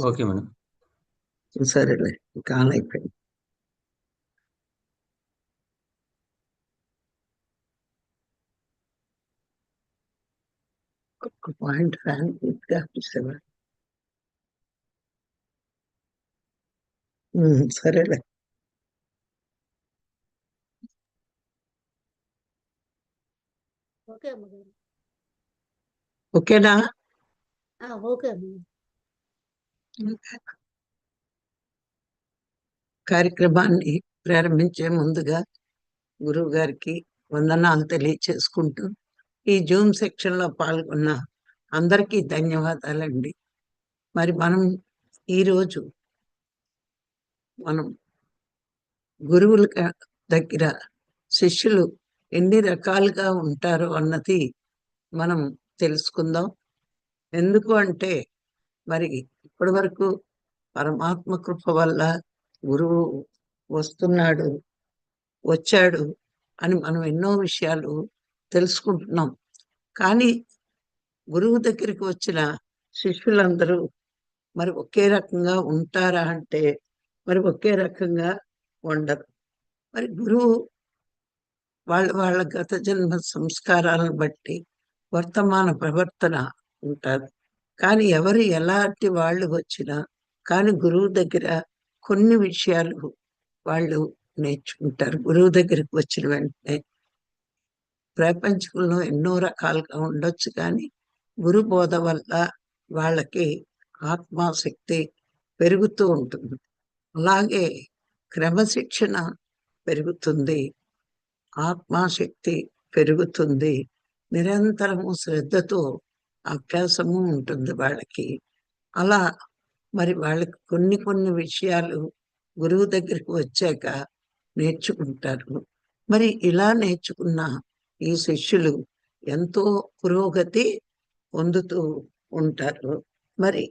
Okay madam సరేలే ఇంకా on అయిపోయింది ఒక్క పాయింట్ ఫ్యాన్ పూర్తిగా ఆపిస్తావా ఉమ్, సరేలే ఓకే అమ్మగారు ఓకేనా ఆ, ఓకే అమ్మగారు కార్యక్రమాన్ని ప్రారంభించే ముందుగా గురువు గారికి వందనాలు తెలియచేసుకుంటూ ఈ జూమ్ సెక్షన్లో పాల్గొన్న అందరికీ ధన్యవాదాలండి. మరి మనం ఈరోజు మనం గురువుల దగ్గర శిష్యులు ఎన్ని రకాలుగా ఉంటారు అన్నది మనం తెలుసుకుందాం. ఎందుకు అంటే మరి ఇప్పటి వరకు పరమాత్మ కృప వల్ల గురువు వస్తున్నాడు వచ్చాడు అని మనం ఎన్నో విషయాలు తెలుసుకుంటున్నాం. కానీ గురువు దగ్గరికి వచ్చిన శిష్యులందరూ మరి ఒకే రకంగా ఉంటారా అంటే మరి ఒకే రకంగా ఉండరు. మరి గురువు వాళ్ళ వాళ్ళ గత జన్మ సంస్కారాలను బట్టి వర్తమాన ప్రవర్తన ఉంటారు కానీ ఎవరు ఎలాంటి వాళ్ళు వచ్చినా కానీ గురువు దగ్గర కొన్ని విషయాలు వాళ్ళు నేర్చుకుంటారు. గురువు దగ్గరికి వచ్చిన వెంటనే ప్రపంచంలో ఎన్నో రకాలుగా ఉండొచ్చు కానీ గురు బోధ వల్ల వాళ్ళకి ఆత్మాశక్తి పెరుగుతూ ఉంటుంది. అలాగే క్రమశిక్షణ పెరుగుతుంది. ఆత్మాశక్తి పెరుగుతుంది. నిరంతరము శ్రద్ధతో అభ్యాసము ఉంటుంది వాళ్ళకి. అలా మరి వాళ్ళకి కొన్ని కొన్ని విషయాలు గురువు దగ్గరికి వచ్చాక నేర్చుకుంటారు. మరి ఇలా నేర్చుకున్న ఈ శిష్యులు ఎంతో పురోగతి పొందుతూ ఉంటారు. మరి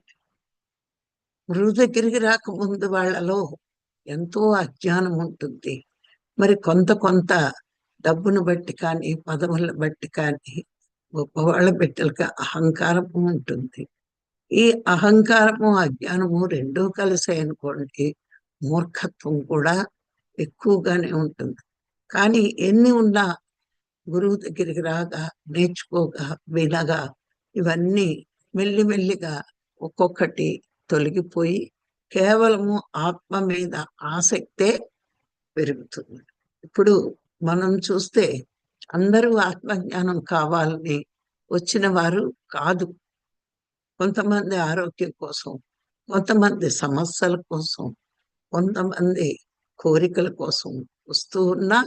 గురువు దగ్గరికి రాకముందు వాళ్ళలో ఎంతో అజ్ఞానం ఉంటుంది. మరి కొంత కొంత డబ్బును బట్టి కానీ పదవులను బట్టి కానీ గొప్పవాళ్ళ బిడ్డలకు అహంకారము ఉంటుంది. ఈ అహంకారము అజ్ఞానము రెండూ కలిసి అనుకోండి మూర్ఖత్వం కూడా ఎక్కువగానే ఉంటుంది. కానీ ఎన్ని ఉన్నా గురువు దగ్గరికి రాగా నేర్చుకోగా వినగా ఇవన్నీ మెల్లిమెల్లిగా ఒక్కొక్కటి తొలగిపోయి కేవలము ఆత్మ మీద ఆసక్తే పెరుగుతుంది. ఇప్పుడు మనం చూస్తే అందరూ ఆత్మజ్ఞానం కావాలని వచ్చిన వారు కాదు. కొంతమంది ఆరోగ్యం కోసం కొంతమంది సమస్యల కోసం కొంతమంది కోరికల కోసం వస్తూ ఉన్నా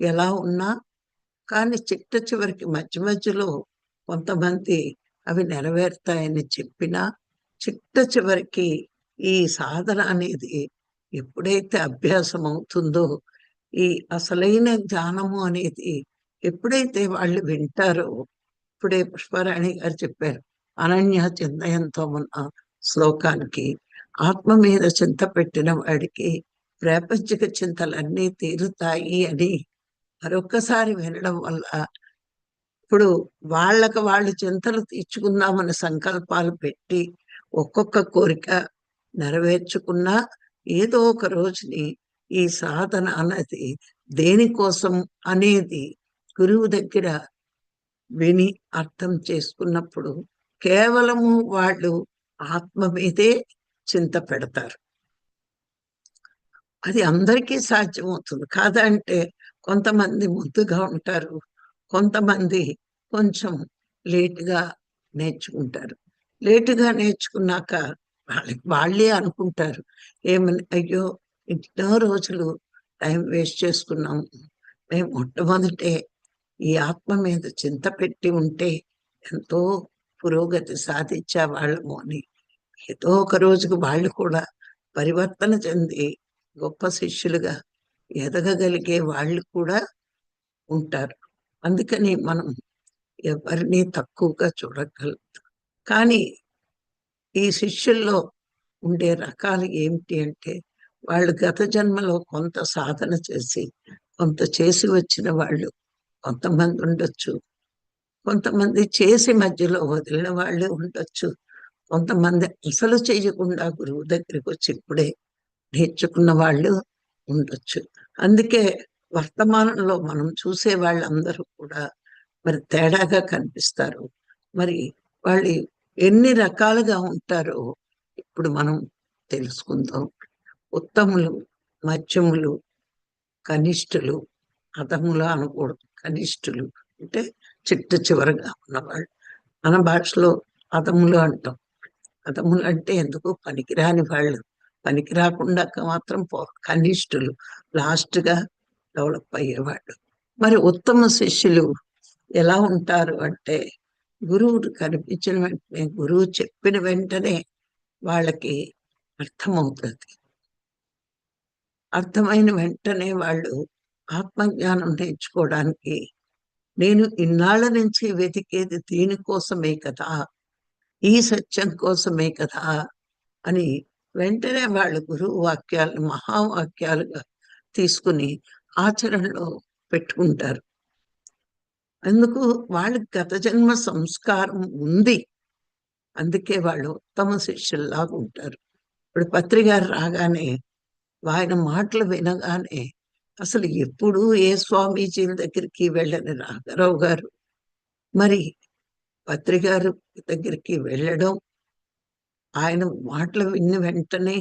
ఎలా ఉన్నా కానీ చిట్ట చివరికి మధ్య మధ్యలో కొంతమంది అవి నెరవేరుతాయని చెప్పినా చిట్ట చివరికి ఈ సాధన అనేది ఎప్పుడైతే అభ్యాసం అవుతుందో ఈ అసలైన జ్ఞానము అనేది ఎప్పుడైతే వాళ్ళు వింటారో ఇప్పుడే పుష్పారాణి గారు చెప్పారు అనన్య చిందయంతో ఉన్న శ్లోకానికి ఆత్మ మీద చింత పెట్టిన వాడికి ప్రాపంచిక చింతలన్నీ తీరుతాయి అని మరొక్కసారి వినడం వల్ల ఇప్పుడు వాళ్ళకి వాళ్ళు చింతలు తీర్చుకుందామని సంకల్పాలు పెట్టి ఒక్కొక్క కోరిక నెరవేర్చుకున్నా ఏదో ఒక రోజుని ఈ సాధన అన్నది దేనికోసం అనేది గురువు దగ్గర విని అర్థం చేసుకున్నప్పుడు కేవలము వాళ్ళు ఆత్మ మీదే చింత పెడతారు. అది అందరికీ సాధ్యమవుతుంది. కాదంటే కొంతమంది ముద్దుగా ఉంటారు కొంతమంది కొంచెం లేటుగా నేర్చుకుంటారు. లేటుగా నేర్చుకున్నాక వాళ్ళకి వాళ్ళే అనుకుంటారు. ఏమని అయ్యో ఎన్నో రోజులు టైం వేస్ట్ చేసుకున్నాము. మేము మొట్టమొదటే ఈ ఆత్మ మీద చింత పెట్టి ఉంటే ఎంతో పురోగతి సాధించే వాళ్ళము అని. ఏదో ఒక రోజుకు వాళ్ళు కూడా పరివర్తన చెంది గొప్ప శిష్యులుగా ఎదగగలిగే వాళ్ళు కూడా ఉంటారు. అందుకని మనం ఎవరిని తక్కువగా చూడగలుగుతాం కానీ ఈ శిష్యుల్లో ఉండే రకాలు ఏమిటి అంటే వాళ్ళు గత జన్మలో కొంత సాధన చేసి కొంత చేసి వచ్చిన వాళ్ళు కొంతమంది ఉండొచ్చు. కొంతమంది చేసి మధ్యలో వదిలిన వాళ్ళు ఉండొచ్చు. కొంతమంది అసలు చేయకుండా గురువు దగ్గరికి వచ్చి ఇప్పుడే నేర్చుకున్న వాళ్ళు ఉండొచ్చు. అందుకే వర్తమానంలో మనం చూసే వాళ్ళందరూ కూడా మరి తేడాగా కనిపిస్తారు. మరి వాళ్ళు ఎన్ని రకాలుగా ఉంటారో ఇప్పుడు మనం తెలుసుకుందాం. ఉత్తములు మధ్యములు కనిష్ఠులు అధములు అనకూడదు. కనిష్ఠులు అంటే చిట్ట చివరగా ఉన్నవాళ్ళు. మన భాషలో అధములు అంటాం. అధములు అంటే ఎందుకు పనికిరాని వాళ్ళు. పనికి రాకుండా మాత్రం పో కనిష్ఠులు లాస్ట్గా డెవలప్ అయ్యేవాళ్ళు. మరి ఉత్తమ శిష్యులు ఎలా ఉంటారు అంటే గురువు కనిపించిన వెంటనే గురువు చెప్పిన వెంటనే వాళ్ళకి అర్థమవుతుంది. అర్థమైన వెంటనే వాళ్ళు ఆత్మజ్ఞానం నేర్చుకోవడానికి నేను ఇన్నాళ్ళ నుంచి వెతికేది దీనికోసమే కదా ఈ సత్యం కోసమే కదా అని వెంటనే వాళ్ళు గురువు వాక్యాలను మహావాక్యాలుగా తీసుకుని ఆచరణలో పెట్టుకుంటారు. అందుకు వాళ్ళకి గత జన్మ సంస్కారం ఉంది. అందుకే వాళ్ళు ఉత్తమ శిష్యుల్లాగా ఉంటారు. ఇప్పుడు పత్రికారు రాగానే ఆయన మాటలు వినగానే అసలు ఎప్పుడు ఏ స్వామీజీల దగ్గరికి వెళ్ళని రాఘరావు గారు. మరి పత్రికారు దగ్గరికి వెళ్ళడం ఆయన మాటలు విన్న వెంటనే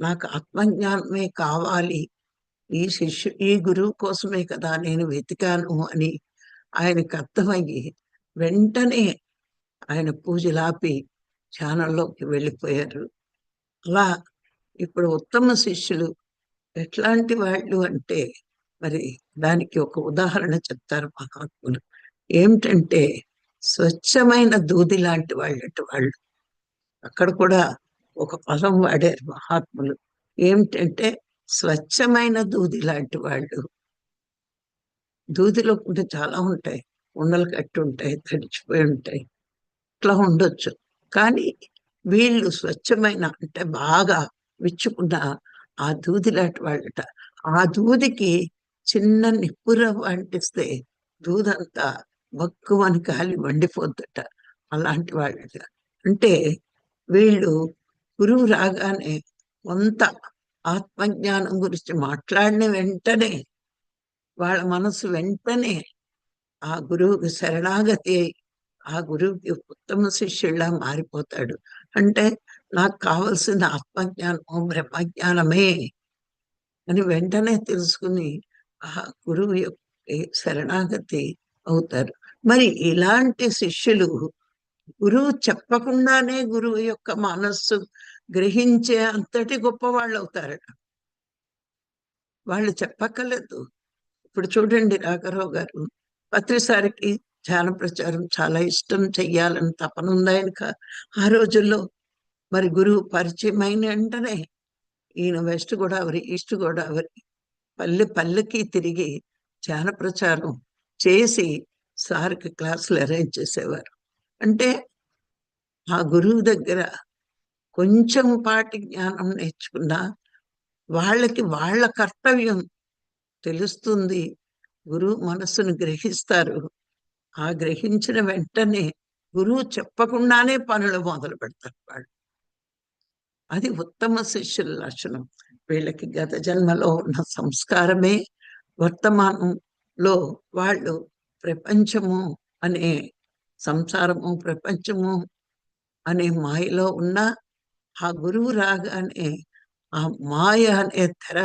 నాకు ఆత్మజ్ఞానమే కావాలి ఈ శిష్యు ఈ గురువు కోసమే కదా నేను వెతికాను అని ఆయనకు అర్థమయ్యి వెంటనే ఆయన పూజలాపి ధ్యానంలోకి వెళ్ళిపోయారు. అలా ఇప్పుడు ఉత్తమ శిష్యులు ఎట్లాంటి వాళ్ళు అంటే మరి దానికి ఒక ఉదాహరణ చెప్తారు మహాత్ములు. ఏమిటంటే స్వచ్ఛమైన దూది లాంటి వాళ్ళటి వాళ్ళు. అక్కడ కూడా ఒక పదం వాడారు మహాత్ములు. ఏమిటంటే స్వచ్ఛమైన దూది లాంటి వాళ్ళు. దూదిలో కూడా చాలా ఉంటాయి. ఉండలు కట్టి ఉంటాయి తడిచిపోయి ఉంటాయి. ఇట్లా ఉండొచ్చు. కానీ వీళ్ళు స్వచ్ఛమైన అంటే బాగా విచ్చుకున్న ఆ దూది లాంటి వాళ్ళట. ఆ దూదికి చిన్న నిప్పుర అంటిస్తే దూదంతా మక్కువని కాలి వండిపోద్దట అలాంటి వాళ్ళట. అంటే వీళ్ళు గురువు రాగానే కొంత ఆత్మజ్ఞానం గురించి మాట్లాడిన వెంటనే వాళ్ళ మనసు వెంటనే ఆ గురువుకి శరణాగతి అయి ఆ గురువుకి ఉత్తమ శిష్యుల్లా మారిపోతాడు. అంటే నాకు కావలసింది ఆత్మజ్ఞానము బ్రహ్మజ్ఞానమే అని వెంటనే తెలుసుకుని ఆ గురువు యొక్క శరణాగతి అవుతారు. మరి ఇలాంటి శిష్యులు గురువు చెప్పకుండానే గురువు యొక్క మనస్సు గ్రహించే అంతటి గొప్ప వాళ్ళు అవుతారట. వాళ్ళు చెప్పక్కర్లేదు. ఇప్పుడు చూడండి రాఘరావు గారు పత్రిసారికి ధ్యాన ప్రచారం చాలా ఇష్టం చెయ్యాలని తపన ఉంది ఆయనక ఆ రోజుల్లో మరి గురువు పరిచయం అయిన వెంటనే ఈయన వెస్ట్ గోదావరి ఈస్ట్ గోదావరి పల్లె పల్లెకి తిరిగి ధ్యాన ప్రచారం చేసి సార్కి క్లాసులు అరేంజ్ చేసేవారు. అంటే ఆ గురువు దగ్గర కొంచెం పాటి జ్ఞానం నేర్చుకున్నా వాళ్ళకి వాళ్ళ కర్తవ్యం తెలుస్తుంది. గురువు మనస్సును గ్రహిస్తారు. ఆ గ్రహించిన వెంటనే గురువు చెప్పకుండానే పనులు మొదలు పెడతారు వాళ్ళు. అది ఉత్తమ శిష్యుల లక్షణం. వీళ్ళకి గత జన్మలో ఉన్న సంస్కారమే వర్తమానంలో వాళ్ళు ప్రపంచము అనే సంసారము ప్రపంచము అనే మాయలో ఉన్న ఆ గురువు రాగానే ఆ మాయ అనే తెర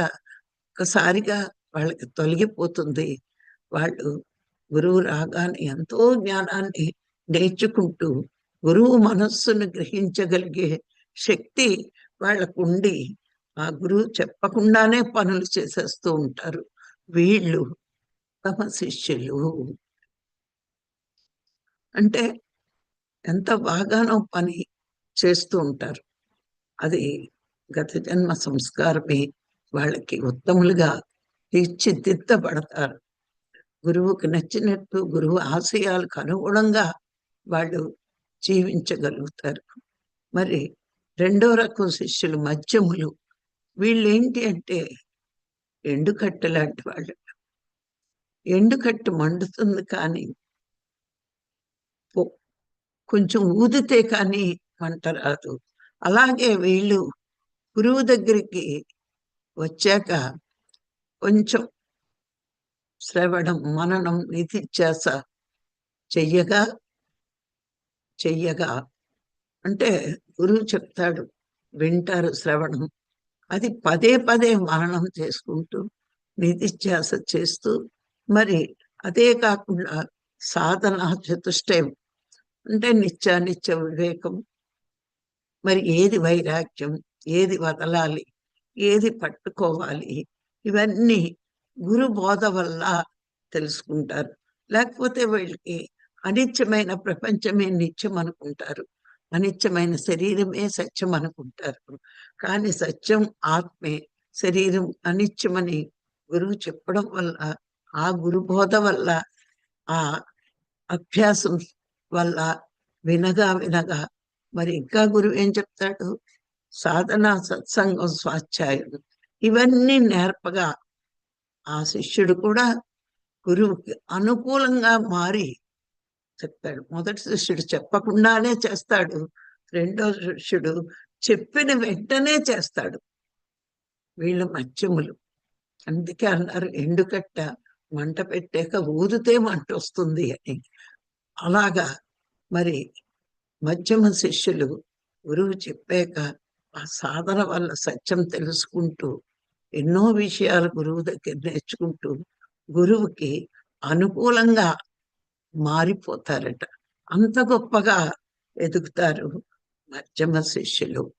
ఒకసారిగా వాళ్ళకి తొలగిపోతుంది. వాళ్ళు గురువు రాగానే ఎంతో జ్ఞానాన్ని నేర్చుకుంటూ గురువు మనస్సును గ్రహించగలిగే శక్తి వాళ్ళకు ఉండి ఆ గురువు చెప్పకుండానే పనులు చేసేస్తూ ఉంటారు. వీళ్ళు తమ శిష్యులు. అంటే ఎంత బాగానో పని చేస్తూ ఉంటారు. అది గత జన్మ సంస్కారమే. వాళ్ళకి ఉత్తములుగా తీర్చిదిద్దబడతారు. గురువుకి నచ్చినట్టు గురువు ఆశయాలకు అనుగుణంగా వాళ్ళు జీవించగలుగుతారు. మరి రెండో రకం శిష్యులు మధ్యములు. వీళ్ళు ఏంటి అంటే ఎండుకట్ట లాంటి వాళ్ళు. ఎండుకట్టు మండుతుంది కానీ కొంచెం ఊదితే కానీ మంట రాదు. అలాగే వీళ్ళు గురువు దగ్గరికి వచ్చాక కొంచెం శ్రవణం మననం నిధిధ్యాస చెయ్యగా చెయ్యగా అంటే గురువు చెప్తాడు వింటారు శ్రవణం. అది పదే పదే మననం చేసుకుంటూ నిధిధ్యాస చేస్తూ మరి అదే కాకుండా సాధన చతుష్టయం అంటే నిత్యానిత్య వివేకం. మరి ఏది వైరాగ్యం ఏది వదలాలి ఏది పట్టుకోవాలి ఇవన్నీ గురు బోధ వల్ల తెలుసుకుంటారు. లేకపోతే వీళ్ళకి అనిత్యమైన ప్రపంచమే నిత్యం అనుకుంటారు. అనిత్యమైన శరీరమే సత్యం అనుకుంటారు కానీ సత్యం ఆత్మే. శరీరం అనిత్యమని గురువు చెప్పడం వల్ల ఆ గురు బోధ వల్ల ఆ అభ్యాసం వల్ల వినగా వినగా మరి ఇంకా గురువు ఏం చెప్తాడు? సాధన సత్సంగం స్వాధ్యాయం ఇవన్నీ నేర్పగా ఆ శిష్యుడు కూడా గురువుకి అనుకూలంగా మారి చెప్తాడు మొదటి శిష్యుడు చెప్పకుండానే చేస్తాడు. రెండో శిష్యుడు చెప్పిన వెంటనే చేస్తాడు. వీళ్ళు మత్స్యములు. అందుకే అన్నారు ఎండుకట్ట మంట పెట్టాక ఊదితే మంట వస్తుంది అని. అలాగా మరి మధ్యమ శిష్యులు గురువు చెప్పాక ఆ సాధన వల్ల సత్యం తెలుసుకుంటూ ఎన్నో విషయాలు గురువు దగ్గర నేర్చుకుంటూ గురువుకి అనుకూలంగా మారిపోతారట. అంత గొప్పగా ఎదుగుతారు మధ్యమ శిష్యులు.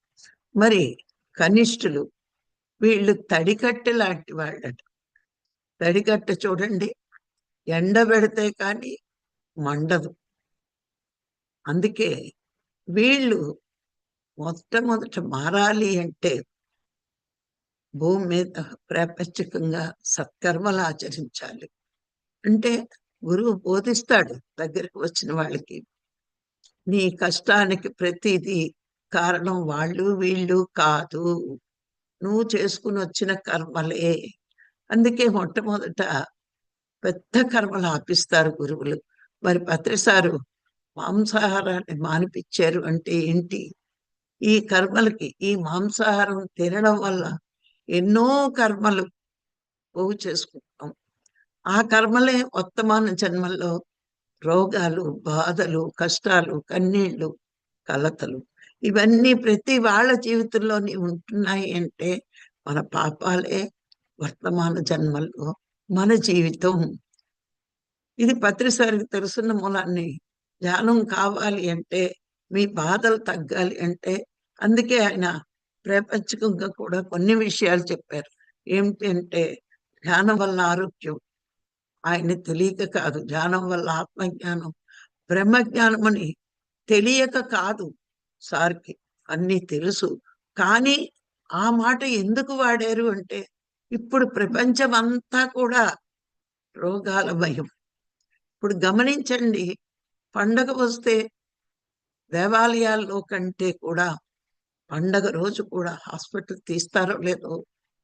మరి కనిష్ఠులు వీళ్ళు తడికట్టె లాంటి వాళ్ళట. తడికట్ట చూడండి ఎండ పెడితే కానీ మండదు. అందుకే వీళ్ళు మొట్టమొదట మారాలి అంటే భూమి మీద ప్రాపంచికంగా సత్కర్మలు ఆచరించాలి. అంటే గురువు బోధిస్తాడు దగ్గరికి వచ్చిన వాళ్ళకి. నీ కష్టానికి ప్రతిదీ కారణం వాళ్ళు వీళ్ళు కాదు. నువ్వు చేసుకుని వచ్చిన కర్మలే. అందుకే మొట్టమొదట పెద్ద కర్మలు ఆపిస్తారు గురువులు. మరి పత్రిసారు మాంసాహారాన్ని మానిపించారు అంటే ఏంటి? ఈ కర్మలకి ఈ మాంసాహారం తినడం వల్ల ఎన్నో కర్మలు పోగు చేసుకుంటాం. ఆ కర్మలే వర్తమాన జన్మల్లో రోగాలు బాధలు కష్టాలు కన్నీళ్ళు కలతలు. ఇవన్నీ ప్రతి వాళ్ళ జీవితంలోని ఉంటున్నాయి అంటే మన పాపాలే వర్తమాన జన్మల్లో మన జీవితం. ఇది పత్రిసారికి తెలుసున్న మూలాన్ని ధ్యానం కావాలి అంటే మీ బాధలు తగ్గాలి అంటే అందుకే ఆయన ప్రపంచకంగా కూడా కొన్ని విషయాలు చెప్పారు. ఏమిటి అంటే ధ్యానం వల్ల ఆరోగ్యం ఆయన్ని తెలియక కాదు. ధ్యానం వల్ల ఆత్మజ్ఞానం బ్రహ్మజ్ఞానం అని తెలియక కాదు సార్కి. అన్ని తెలుసు. కానీ ఆ మాట ఎందుకు వాడారు అంటే ఇప్పుడు ప్రపంచం అంతా కూడా రోగాల భయం. ఇప్పుడు గమనించండి పండగ వస్తే దేవాలయాల్లో కంటే కూడా పండగ రోజు కూడా హాస్పిటల్ తీస్తారో లేదో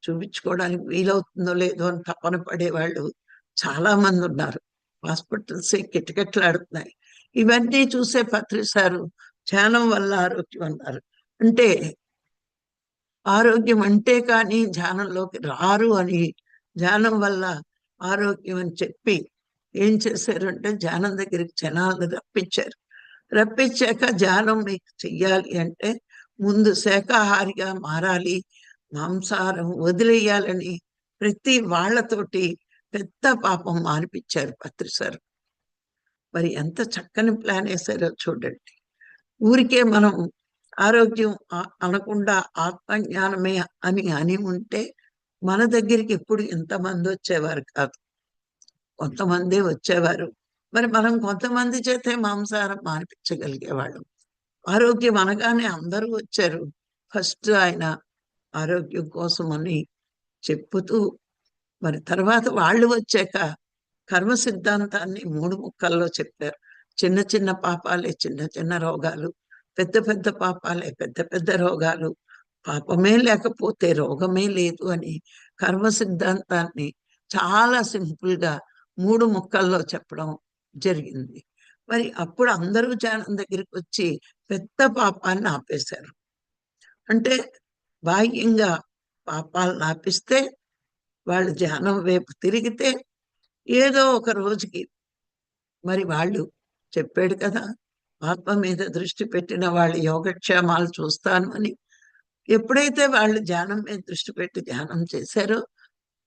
చూపించుకోవడానికి వీలవుతుందో లేదో అని తపన పడేవాళ్ళు చాలా మంది ఉన్నారు. హాస్పిటల్స్ కిటకిటలాడుతున్నాయి ఇవన్నీ చూసే పత్రిసారు ధ్యానం వల్ల ఆరోగ్యం అన్నారు. అంటే ఆరోగ్యం అంటే కానీ ధ్యానంలోకి రారు అని ధ్యానం వల్ల ఆరోగ్యం అని చెప్పి ఏం చేశారు అంటే ధ్యానం దగ్గరికి జనాలను రప్పించారు. రప్పించాక ధ్యానం మీకు చెయ్యాలి అంటే ముందు శాకాహారిగా మారాలి మాంసారం వదిలేయాలని ప్రతి వాళ్ళతోటి పెద్ద పాపం మానిపించారు పత్రిసారు మరి ఎంత చక్కని ప్లాన్ వేశారో చూడండి. ఊరికే మనం ఆరోగ్యం అనకుండా ఆత్మజ్ఞానమే అని అని ఉంటే మన దగ్గరికి ఎప్పుడు ఎంతమంది వచ్చేవారు కాదు. కొంతమంది వచ్చేవారు. మరి మనం కొంతమంది చేతే మాంసాహారం మానిపించగలిగేవాళ్ళం. ఆరోగ్యం అనగానే అందరూ వచ్చారు. ఫస్ట్ ఆయన ఆరోగ్యం కోసం అని చెప్పుతూ మరి తర్వాత వాళ్ళు వచ్చాక కర్మ సిద్ధాంతాన్ని మూడు ముక్కల్లో చెప్పారు. చిన్న చిన్న పాపాలే చిన్న చిన్న రోగాలు పెద్ద పెద్ద పాపాలే పెద్ద పెద్ద రోగాలు పాపమే లేకపోతే రోగమే లేదు అని కర్మ సిద్ధాంతాన్ని చాలా సింపుల్గా మూడు ముక్కల్లో చెప్పడం జరిగింది. మరి అప్పుడు అందరూ ధ్యానం దగ్గరికి వచ్చి పెద్ద పాపాన్ని ఆపేశారు. అంటే బాహ్యంగా పాపాలను ఆపిస్తే వాళ్ళు ధ్యానం వైపు తిరిగితే ఏదో ఒక రోజుకి మరి వాళ్ళు చెప్పాడు కదా ఆత్మ మీద దృష్టి పెట్టిన వాళ్ళ యోగక్షేమాలు చూస్తాను అని. ఎప్పుడైతే వాళ్ళు ధ్యానం మీద దృష్టి పెట్టి ధ్యానం చేశారో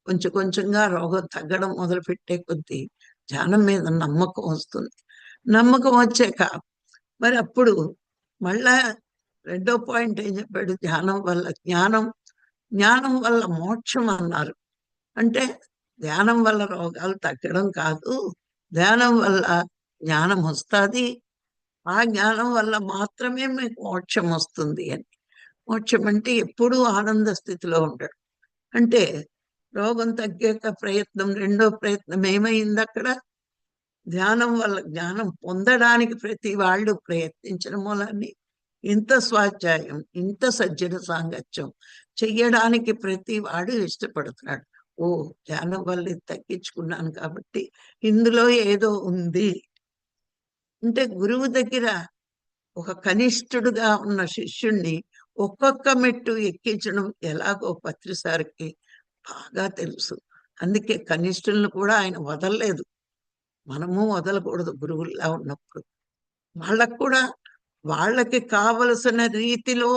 కొంచెం కొంచెంగా రోగం తగ్గడం మొదలుపెట్టే కొద్దీ ధ్యానం మీద నమ్మకం వస్తుంది. నమ్మకం వచ్చాక మరి అప్పుడు మళ్ళా రెండో పాయింట్ ఏం చెప్పాడు? ధ్యానం వల్ల జ్ఞానం జ్ఞానం వల్ల మోక్షం అన్నారు. అంటే ధ్యానం వల్ల రోగాలు తగ్గడం కాదు. ధ్యానం వల్ల జ్ఞానం వస్తుంది. ఆ జ్ఞానం వల్ల మాత్రమే మీకు మోక్షం వస్తుంది అని. మోక్షం అంటే ఎప్పుడూ ఆనంద స్థితిలో ఉండడం. అంటే రోగం తగ్గాక ప్రయత్నం రెండో ప్రయత్నం ఏమైంది అక్కడ? ధ్యానం వల్ల జ్ఞానం పొందడానికి ప్రతి వాళ్ళు ప్రయత్నించిన మూలాన్ని ఇంత స్వాధ్యాయం ఇంత సజ్జన సాంగత్యం చెయ్యడానికి ప్రతి వాడు ఇష్టపడుతున్నాడు. ఓ ధ్యానం వల్ల తగ్గించుకున్నాను కాబట్టి ఇందులో ఏదో ఉంది. అంటే గురువు దగ్గర ఒక కనిష్ఠుడుగా ఉన్న శిష్యుణ్ణి ఒక్కొక్క మెట్టు ఎక్కించడం ఎలాగో పత్రిసారికి బాగా తెలుసు. అందుకే కనిష్ఠులను కూడా ఆయన వదలలేదు. మనము వదలకూడదు గురువుల్లా ఉన్నప్పుడు. వాళ్ళకు కూడా వాళ్ళకి కావలసిన రీతిలో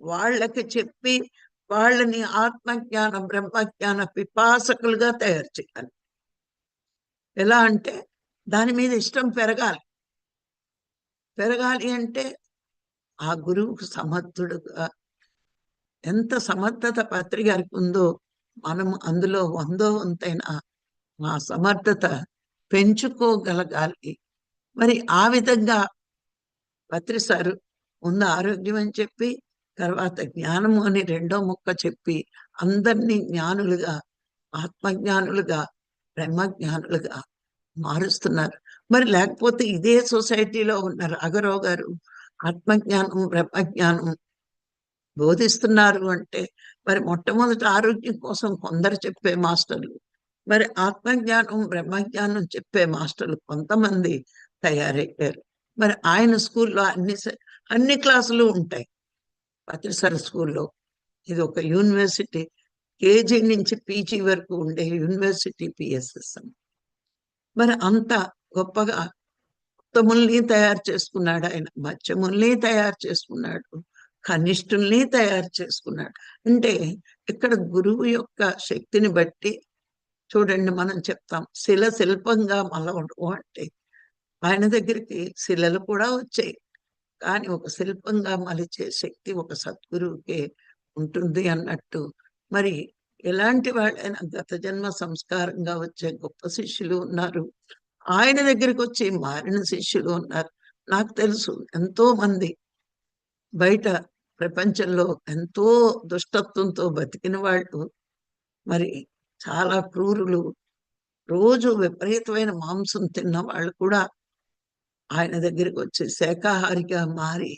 వాళ్ళకి చెప్పి వాళ్ళని ఆత్మజ్ఞాన బ్రహ్మజ్ఞాన పిపాసకులుగా తయారు చేయాలి. ఎలా అంటే దాని మీద ఇష్టం పెరగాలి. పెరగాలి అంటే ఆ గురువుకు సమర్థుడుగా ఎంత సమర్థత పత్రి గారికి ఉందో మనం అందులో వందో వంతైన మా సమర్థత పెంచుకోగలగాలి. మరి ఆ విధంగా పత్రి సారు ముందు ఆరోగ్యం అని చెప్పి తర్వాత జ్ఞానము అని రెండో ముక్క చెప్పి అందరినీ జ్ఞానులుగా ఆత్మజ్ఞానులుగా బ్రహ్మజ్ఞానులుగా మారుస్తున్నారు. మరి లేకపోతే ఇదే సొసైటీలో ఉన్న రాఘరావు గారు ఆత్మజ్ఞానం బ్రహ్మజ్ఞానం బోధిస్తున్నారు అంటే మరి మొట్టమొదటి ఆరోగ్యం కోసం కొందరు చెప్పే మాస్టర్లు మరి ఆత్మజ్ఞానం బ్రహ్మజ్ఞానం చెప్పే మాస్టర్లు కొంతమంది తయారయ్యారు మరి ఆయన స్కూల్లో అన్ని అన్ని క్లాసులు ఉంటాయి. పత్రిసర స్కూల్లో. ఇది ఒక యూనివర్సిటీ కేజీ నుంచి పీజీ వరకు ఉండే యూనివర్సిటీ పిఎస్ఎస్ మరి అంత గొప్పగా ఉత్తముల్ని తయారు చేసుకున్నాడు ఆయన మత్స్యముల్ని తయారు చేసుకున్నాడు కనిష్ఠుల్ని తయారు చేసుకున్నాడు. అంటే ఇక్కడ గురువు యొక్క శక్తిని బట్టి చూడండి మనం చెప్తాం శిల శిల్పంగా మలవడం అంటే ఆయన దగ్గరికి శిలలు కూడా వచ్చాయి. కానీ ఒక శిల్పంగా మలిచే శక్తి ఒక సద్గురువుకే ఉంటుంది అన్నట్టు. మరి ఎలాంటి వాళ్ళైనా గత జన్మ సంస్కారంగా వచ్చే గొప్ప శిష్యులు ఉన్నారు ఆయన దగ్గరికి వచ్చి మారిన శిష్యులు ఉన్నారు. నాకు తెలుసు ఎంతో మంది బయట ప్రపంచంలో ఎంతో దుష్టత్వంతో బతికిన వాళ్ళు. మరి చాలా క్రూరులు. రోజు విపరీతమైన మాంసం తిన్న వాళ్ళు కూడా ఆయన దగ్గరికి వచ్చి శాకాహారిగా మారి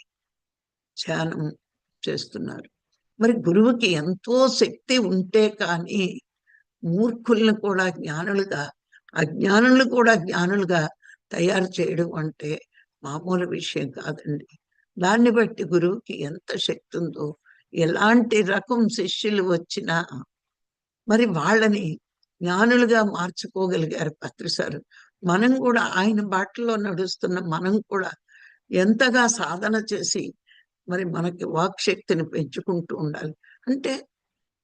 ధ్యానం చేస్తున్నారు మరి గురువుకి ఎంతో శక్తి ఉంటే కానీ మూర్ఖుల్ని కూడా జ్ఞానులుగా అజ్ఞానులు కూడా జ్ఞానులుగా తయారు చేయడం అంటే మామూలు విషయం కాదండి. దాన్ని బట్టి గురువుకి ఎంత శక్తి ఉందో ఎలాంటి రకం శిష్యులు వచ్చినా మరి వాళ్ళని జ్ఞానులుగా మార్చుకోగలిగారు పత్రిసారు మనం కూడా ఆయన బాటలో నడుస్తున్న మనం కూడా ఎంతగా సాధన చేసి మరి మనకి వాక్ శక్తిని పెంచుకుంటూ ఉండాలి. అంటే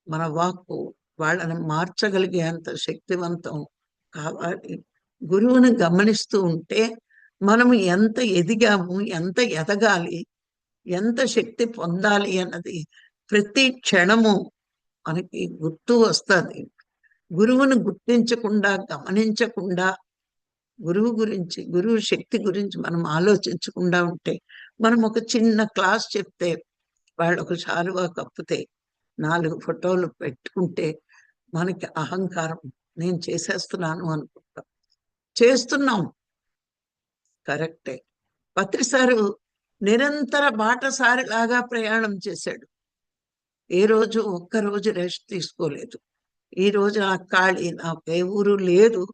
మన వాక్కు వాళ్ళని మార్చగలిగేంత శక్తివంతం కావాలి. గురువుని గమనిస్తూ ఉంటే మనము ఎంత ఎదిగాము ఎంత ఎదగాలి ఎంత శక్తి పొందాలి అన్నది ప్రతి క్షణము మనకి గుర్తు వస్తుంది. గురువును గుర్తించకుండా గమనించకుండా గురువు గురించి గురువు శక్తి గురించి మనం ఆలోచించకుండా ఉంటే మనం ఒక చిన్న క్లాస్ చెప్తే వాళ్ళు ఒక చారువా కప్పితే నాలుగు ఫోటోలు పెట్టుకుంటే మనకి అహంకారం నేను చేసేస్తున్నాను అనుకుంటాం. చేస్తున్నాం. కరెక్టే. పత్రిసారు నిరంతర బాటసారి లాగా ప్రయాణం చేశాడు. ఏ రోజు ఒక్క రోజు రెస్ట్ తీసుకోలేదు. ఈ రోజు నాకు ఖాళీ నాకు ఏ ఊరు లేదు.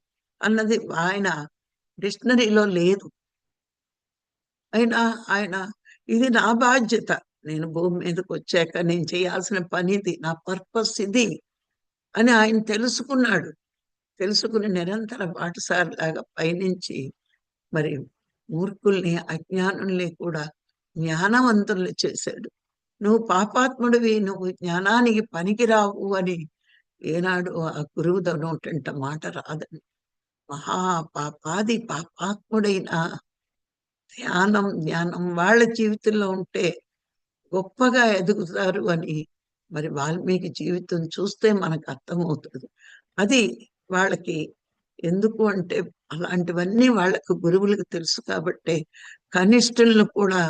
అన్నది ఆయన డిక్షనరీలో లేదు. అయినా ఆయన ఇది నా బాధ్యత. నేను భూమి మీదకి వచ్చాక నేను చేయాల్సిన పని ఇది నా పర్పస్ ఇది అని ఆయన తెలుసుకున్నాడు. తెలుసుకుని నిరంతర లాగా పయనించి మరి మూర్ఖుల్ని అజ్ఞానుల్ని కూడా జ్ఞానవంతుల్ని చేశాడు. నువ్వు పాపాత్ముడివి నువ్వు జ్ఞానానికి పనికిరావు అని ఏనాడు ఆ గురువు నోటంట మాట రాదని మహాపాపాది పాపాత్ముడైన ధ్యానం జ్ఞానం వాళ్ళ జీవితంలో ఉంటే గొప్పగా ఎదుగుతారు అని మరి వాల్మీకి జీవితం చూస్తే మనకు అర్థమవుతుంది. అది వాళ్ళకి ఎందుకు అంటే అలాంటివన్నీ వాళ్ళకు గురువులకు తెలుసు కాబట్టి కనిష్ఠులను కూడా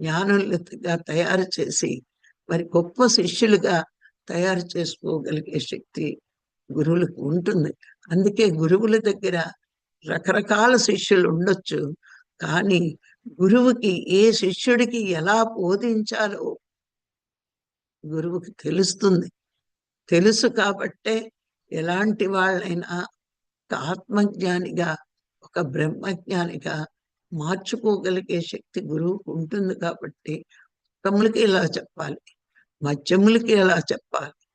జ్ఞానులుగా తయారు చేసి మరి గొప్ప శిష్యులుగా తయారు చేసుకోగలిగే శక్తి గురువులకు ఉంటుంది. అందుకే గురువుల దగ్గర రకరకాల శిష్యులు ఉండొచ్చు. కానీ గురువుకి ఏ శిష్యుడికి ఎలా బోధించాలో గురువుకి తెలుస్తుంది. తెలుసు కాబట్టే ఎలాంటి వాళ్ళైనా ఒక ఆత్మజ్ఞానిగా ఒక బ్రహ్మజ్ఞానిగా మార్చుకోగలిగే శక్తి గురువుకు ఉంటుంది కాబట్టి ఉత్తములకి ఎలా చెప్పాలి? మధ్యములకి ఎలా చెప్పాలి?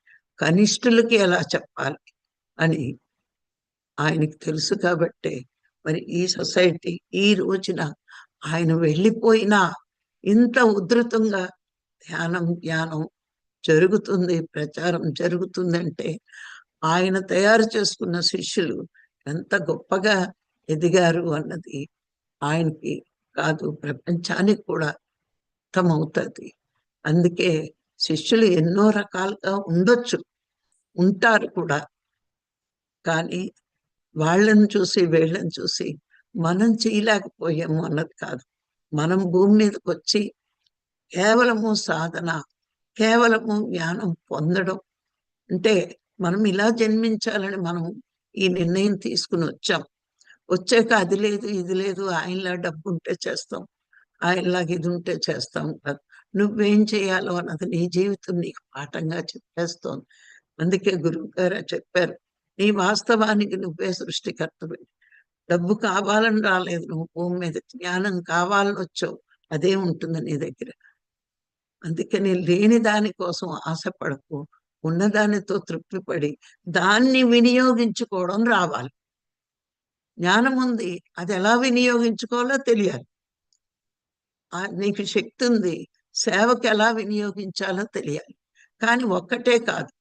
కనిష్ఠులకి ఎలా చెప్పాలి అని ఆయనకి తెలుసు కాబట్టే మరి ఈ సొసైటీ ఈ రోజున ఆయన వెళ్ళిపోయినా ఇంత ఉధృతంగా ధ్యానం జ్ఞానం జరుగుతుంది ప్రచారం జరుగుతుందంటే ఆయన తయారు చేసుకున్న శిష్యులు ఎంత గొప్పగా ఎదిగారు అన్నది ఆయనకి కాదు ప్రపంచానికి కూడా అర్థమవుతుంది. అందుకే శిష్యులు ఎన్నో రకాలుగా ఉండొచ్చు. ఉంటారు కూడా. కానీ వాళ్ళని చూసి వీళ్ళని చూసి మనం చేయలేకపోయాము అన్నది కాదు. మనం భూమి మీదకి వచ్చి కేవలము సాధన కేవలము జ్ఞానం పొందడం అంటే మనం ఇలా జన్మించాలని మనం ఈ నిర్ణయం తీసుకుని వచ్చాం. వచ్చాక అది లేదు ఇది లేదు ఆయనలా డబ్బు ఉంటే చేస్తాం ఆయనలాగా ఇది ఉంటే చేస్తాం కాదు. నువ్వేం చేయాలో అన్నది నీ జీవితం నీకు పాఠంగా చెప్పేస్తోంది. అందుకే గురువు గారు చెప్పారు నీ వాస్తవానికి నువ్వే సృష్టికర్తవి. డబ్బు కావాలని రాలేదు నువ్వు భూమి మీద జ్ఞానం కావాలని వచ్చావు అదే ఉంటుంది నీ దగ్గర. అందుకని లేని దాని కోసం ఆశపడకు ఉన్నదానితో తృప్తిపడి దాన్ని వినియోగించుకోవడం రావాలి. జ్ఞానం ఉంది అది ఎలా వినియోగించుకోవాలో తెలియాలి. నీకు శక్తి ఉంది సేవకి ఎలా వినియోగించాలో తెలియాలి. కానీ ఒక్కటే కాదు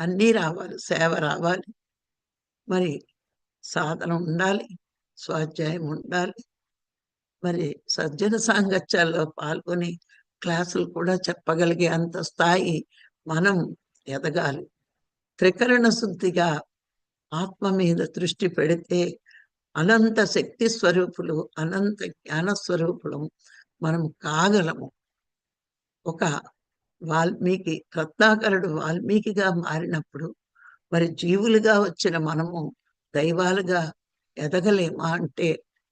అన్నీ రావాలి సేవ రావాలి. మరి సాధన ఉండాలి స్వాధ్యాయం ఉండాలి. మరి సజ్జన సాంగత్యాల్లో పాల్గొని క్లాసులు కూడా చెప్పగలిగే అంత స్థాయి మనం ఎదగాలి. త్రికరణ శుద్ధిగా ఆత్మ మీద దృష్టి పెడితే అనంత శక్తి స్వరూపులు అనంత జ్ఞాన స్వరూపులు మనం కాగలము. ఒక వాల్మీకి రత్నాకరుడు వాల్మీకిగా మారినప్పుడు మరి జీవులుగా వచ్చిన మనము దైవాలుగా ఎదగలేమా అంటే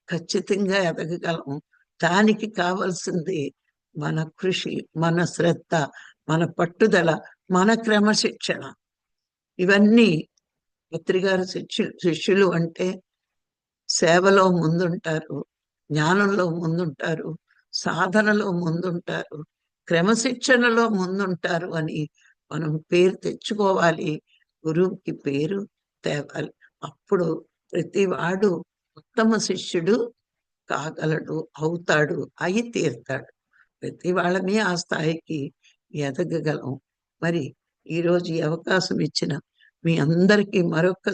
ఖచ్చితంగా ఎదగగలము దానికి కావలసింది మన కృషి మన శ్రద్ధ మన పట్టుదల మన క్రమశిక్షణ. ఇవన్నీ పత్రిగారు శిష్యు శిష్యులు అంటే సేవలో ముందుంటారు జ్ఞానంలో ముందుంటారు సాధనలో ముందుంటారు క్రమశిక్షణలో ముందుంటారు అని మనం పేరు తెచ్చుకోవాలి. గురువుకి పేరు తేవాలి. అప్పుడు ప్రతి వాడు ఉత్తమ శిష్యుడు కాగలడు అవుతాడు అయి తీరుతాడు. ప్రతి వాళ్ళని ఆ స్థాయికి ఎదగగలం. మరి ఈరోజు ఈ అవకాశం ఇచ్చిన మీ అందరికీ మరొక